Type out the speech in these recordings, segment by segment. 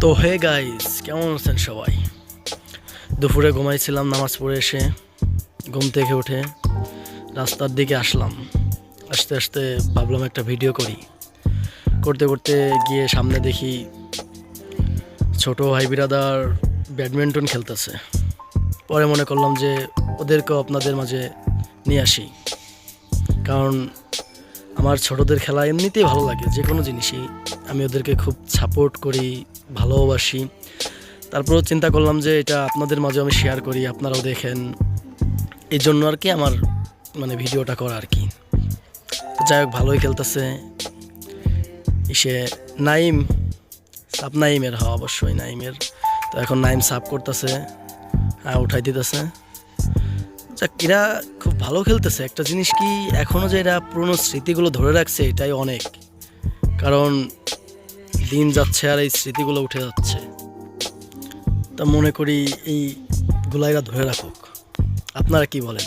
তো hey guys কেমন আছেন সবাই? দুপুরে ঘুমাইছিলাম, নামাজ পড়ে এসে ঘুম থেকে উঠে রাস্তার দিকে আসলাম। আস্তে আস্তে ভাবলাম একটা ভিডিও করি। করতে করতে গিয়ে সামনে দেখি ছোট ভাই বিরাদার ব্যাডমিন্টন খেলতেছে। পরে মনে করলাম যে ওদেরকেও আপনাদের মাঝে নিয়ে আসি। কারণ আমার ছোটদের খেলা এমনিতেই ভালো লাগে, যে কোনো জিনিসই। আমি ওদেরকে খুব সাপোর্ট করি, ভালোবাসি। তারপরেও চিন্তা করলাম যে এটা আপনাদের মাঝে আমি শেয়ার করি, আপনারাও দেখেন। এই জন্য আর কি আমার মানে ভিডিওটা করা আর কি। যাই হোক, ভালোই খেলতেছে। সে নাইম সাপ নাইমের হওয়া অবশ্যই নাইমের। তো এখন নাইম সাপ করতেছে হ্যাঁ উঠাই দিতেছে। যাক, এরা ভালো খেলতেছে। একটা জিনিস কি এখনও যে এরা পুরনো স্মৃতিগুলো ধরে রাখছে, এটাই অনেক। কারণ দিন যাচ্ছে আর এই স্মৃতিগুলো উঠে যাচ্ছে। তা মনে করি এইগুলো এরা ধরে রাখুক। আপনারা কি বলেন?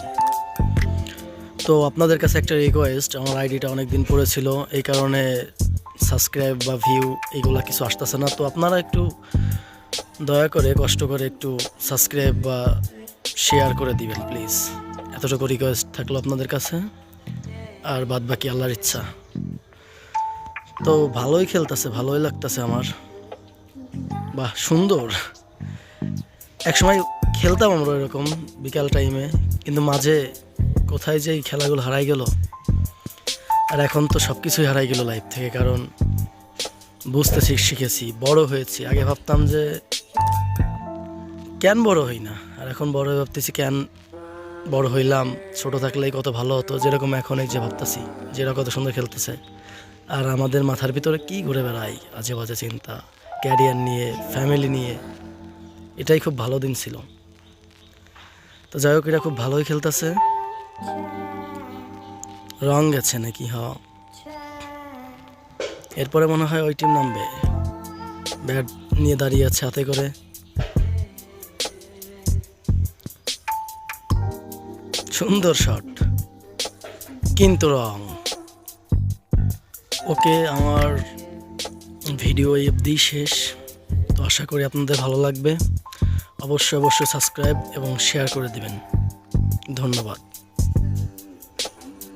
তো আপনাদের কাছে একটা রিকোয়েস্ট আমার আইডিটা অনেক দিন পড়েছিল এই কারণে সাবস্ক্রাইব বা ভিউ এগুলো কিছু আসতেছে না। তো আপনারা একটু দয়া করে, কষ্ট করে একটু সাবস্ক্রাইব বা শেয়ার করে দিবেন প্লিজ এতটুকু রিকোয়েস্ট থাকল আপনাদের কাছে? আর বাদ বাকি আল্লাহর ইচ্ছা। তো ভালোই খেলতেছে, ভালোই লাগতেছে আমার। বাহ, সুন্দর। একসময় খেলতাম আমরা এরকম বিকাল টাইমে কিন্তু মাঝে কোথায় যে খেলাগুলো হারাই গেল। আর এখন তো সব কিছুই হারাই গেল লাইফ থেকে, কারণ বুঝতে শিখ- শিখেছি, বড় হয়েছি। আগে ভাবতাম যে, কেন বড় হই না? আর এখন বড় হয়ে ভাবতেছি কেন বড় হইলাম, ছোট থাকলেই কত ভালো হতো, যেরকম এখন এই যে ভাবতেছি, যে এরা কত সুন্দর খেলতেছে। আর আমাদের মাথার ভিতরে কি ঘুরে বেড়াই আজে বাজে চিন্তা ক্যারিয়ার নিয়ে ফ্যামিলি নিয়ে, এটাই খুব ভালো দিন ছিল। তো যাই হোক, এরা খুব ভালোই খেলতেছে। রং গেছে নাকি, হ। এরপরে মনে হয় ওই টিম নামবে। ব্যাট নিয়ে দাঁড়িয়ে আছে হাতে করে। সুন্দর শট। কিন্তু রং। ওকে, আমার ভিডিও অবধি শেষ। তো আশা করি আপনাদের ভালো লাগবে। অবশ্যই অবশ্যই সাবস্ক্রাইব এবং শেয়ার করে দিবেন। ধন্যবাদ।